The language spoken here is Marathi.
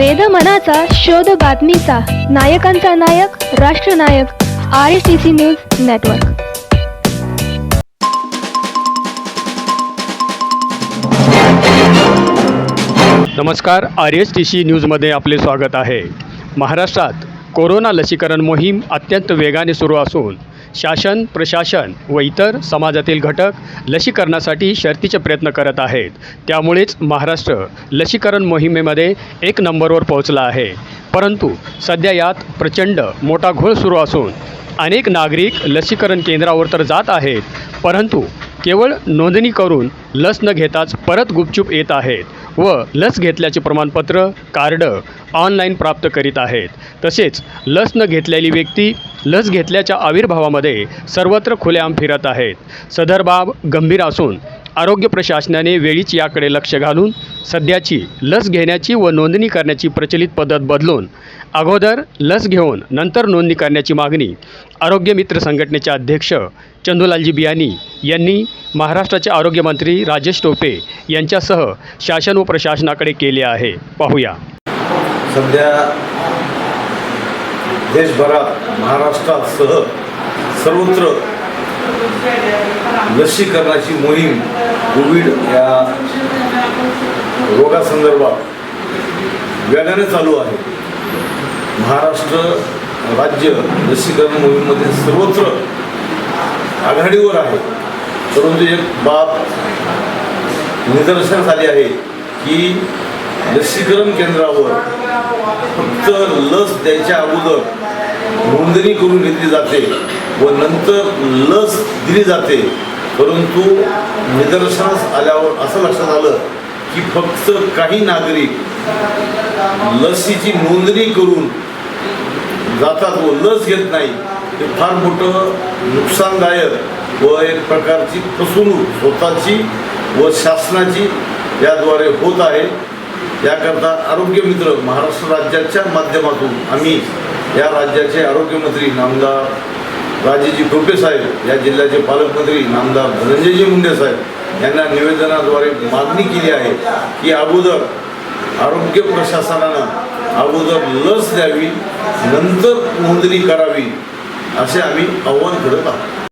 वेद मनाचा शोध बातमीचा. नायकांचा नायक राष्ट्रनायक R S T C news network नमस्कार आर एस टी सी न्यूजमध्ये आपले स्वागत आहे. महाराष्ट्रात कोरोना लसीकरण मोहीम अत्यंत वेगाने सुरू असून शासन प्रशासन व इतर समाजातील घटक लसीकरणासाठी शर्तीचे प्रयत्न करत आहेत. त्यामुळेच महाराष्ट्र लसीकरण मोहिमेमध्ये एक नंबरवर पोहोचला आहे. परंतु सध्या यात प्रचंड मोठा घोळ सुरू असून अनेक नागरिक लसीकरण केंद्रावर तर जात आहेत परंतु केवळ नोंदणी करून लस न घेताच परत गुपचूप येत आहेत. व लस घेतल्याचे प्रमाणपत्र कार्ड ऑनलाईन प्राप्त करीत आहेत. तसेच लस न घेतलेली व्यक्ती लस घेतल्याच्या आविर्भावामध्ये सर्वत्र खुलेआम फिरत आहेत. सदर बाब गंभीर असून आरोग्य प्रशासनाने वेळीच याकडे लक्ष घालून सध्याची लस घेण्याची व नोंदणी करण्याची प्रचलित पद्धत बदलून अगोदर लस घेऊन नंतर नोंदणी करण्याची मागणी आरोग्य मित्र संघटनेचे अध्यक्ष चंदूलालजी बियानी यांनी महाराष्ट्राचे आरोग्यमंत्री राजेश टोपे यांच्यासह शासन व प्रशासनाकडे केले आहे. पाहूया. सध्या देशभरात महाराष्ट्रासह सर्वत्र लसीकरणाची मोहीम कोविड या रोगासंदर्भात वेगाने चालू आहे. महाराष्ट्र राज्य लसीकरण मोहीममध्ये सर्वत्र आघाडीवर आहे. परंतु एक बाब निदर्शनास आली आहे की लसीकरण केंद्रावर फक्त लस द्यायच्या अगोदर नोंदणी करून घेतली जाते व नंतर लस दिली जाते. परंतु निदर्शनास आल्यावर असं लक्षात आलं की फक्त काही नागरिक लसीची नोंदणी करून जातात व लस घेत नाही हे फार मोठं नुकसानदायक व एक प्रकारची फसवणूक स्वतःची व शासनाची याद्वारे होत आहे. याकरता आरोग्य मित्र महाराष्ट्र राज्याच्या माध्यमातून आम्ही या राज्याचे आरोग्यमंत्री नामदार राजेजी टोपे साहेब या जिल्ह्याचे पालकमंत्री नामदार धनंजयजी मुंडे साहेब यांना निवेदनाद्वारे मागणी केली आहे की अगोदर आरोग्य प्रशासनानं अगोदर लस द्यावी नंतर नोंदणी करावी असे आम्ही आव्हान करत आहोत.